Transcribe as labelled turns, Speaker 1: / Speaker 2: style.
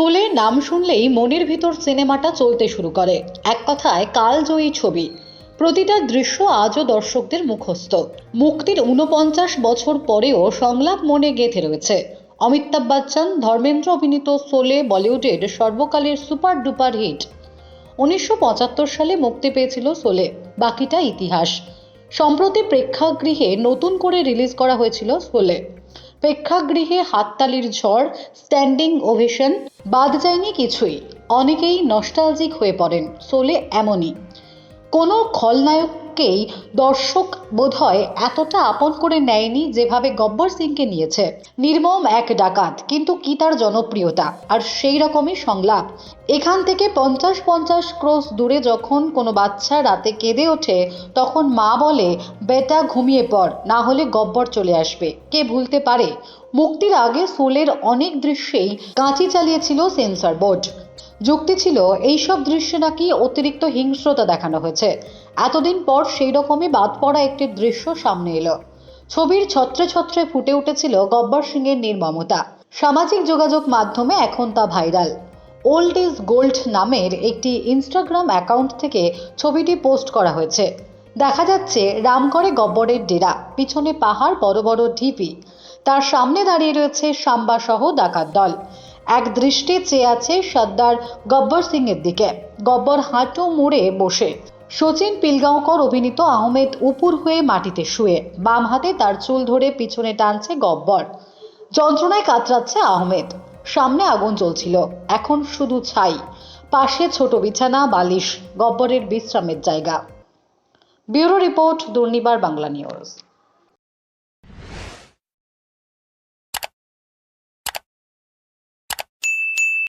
Speaker 1: সোলে নাম শুনলেই মনের ভিতর সিনেমাটা চলতে শুরু করে। এক কথায়, কালজয়ী ছবি। প্রতিটা দৃশ্য আজও দর্শকদের মুখস্থ। মুক্তির উনপঞ্চাশ বছর পরেও সংলাপ মনে গেঁথে রয়েছে। অমিতাভ বচ্চন, ধর্মেন্দ্র অভিনীত সোলে বলিউডের সর্বকালের সুপার ডুপার হিট। উনিশশো পঁচাত্তর সালে মুক্তি পেয়েছিল সোলে। বাকিটা ইতিহাস। সম্প্রতি প্রেক্ষাগৃহে নতুন করে রিলিজ করা হয়েছিল সোলে। প্রেক্ষাগৃহে হাততালির ঝড় স্ট্যান্ডিং ওভেশন বাদ যায়নি কিছুই। অনেকেই নস্টালজিক হয়ে পড়েন সোলে এমনই। কোনো খলনায়ককেই দর্শক বোধহয় এতটা আপন করে নেয়নি যেভাবে গব্বর সিংকে নিয়েছে। নির্মম এক ডাকাত, কিন্তু কি তার জনপ্রিয়তা? আর সেই রকমই সংলাপ। এখান থেকে পঞ্চাশ পঞ্চাশ ক্রোশ দূরে যখন কোনো বাচ্চা রাতে কেঁদে ওঠে, তখন মা বলে, বেটা, ঘুমিয়ে পড়, না হলে গব্বর চলে আসবে। কে ভুলতে পারে? মুক্তির আগে সোলের অনেক দৃশ্যেই কাঁচি চালিয়েছিল সেন্সর বোর্ড। যুক্তি ছিল, এইসব দৃশ্যে নাকি অতিরিক্ত হিংস্রতা দেখানো হয়েছে। এতদিন পর সেই রকমই বাদ পড়া একটি দৃশ্য সামনে এলো। ছবির ছত্রে ছত্রে ফুটে উঠেছিল গব্বর সিংয়ের নির্মমতা। সামাজিক যোগাযোগ মাধ্যমে এখন তা ভাইরাল। ওল্ড ইজ গোল্ড নামের একটি ইনস্টাগ্রাম অ্যাকাউন্ট থেকে ছবিটি পোস্ট করা হয়েছে। দেখা যাচ্ছে, রামগড়ে গব্বরের ডেরা, পিছনে পাহাড়, বড় বড় ঢিপি। তার সামনে দাঁড়িয়ে রয়েছে সাম্বা সহ ডাকাত দল। এক দৃষ্টি চেয়ে আছে সর্দার গব্বর সিং এর দিকে। গব্বর হাঁটু মুড়ে বসে। সচিন পিলগাঁওকর অভিনীত আহমেদ উপুর হয়ে মাটিতে শুয়ে। বাম হাতে তার চুল ধরে পিছনে টানছে গব্বর। যন্ত্রণায় কাতরাচ্ছে আহমেদ। সামনে আগুন জ্বলছিল। এখন শুধু ছাই। পাশে ছোট বিছানা, বালিশ, গব্বরের বিশ্রামের জায়গা। Bureau report, Durnibar Bangla news.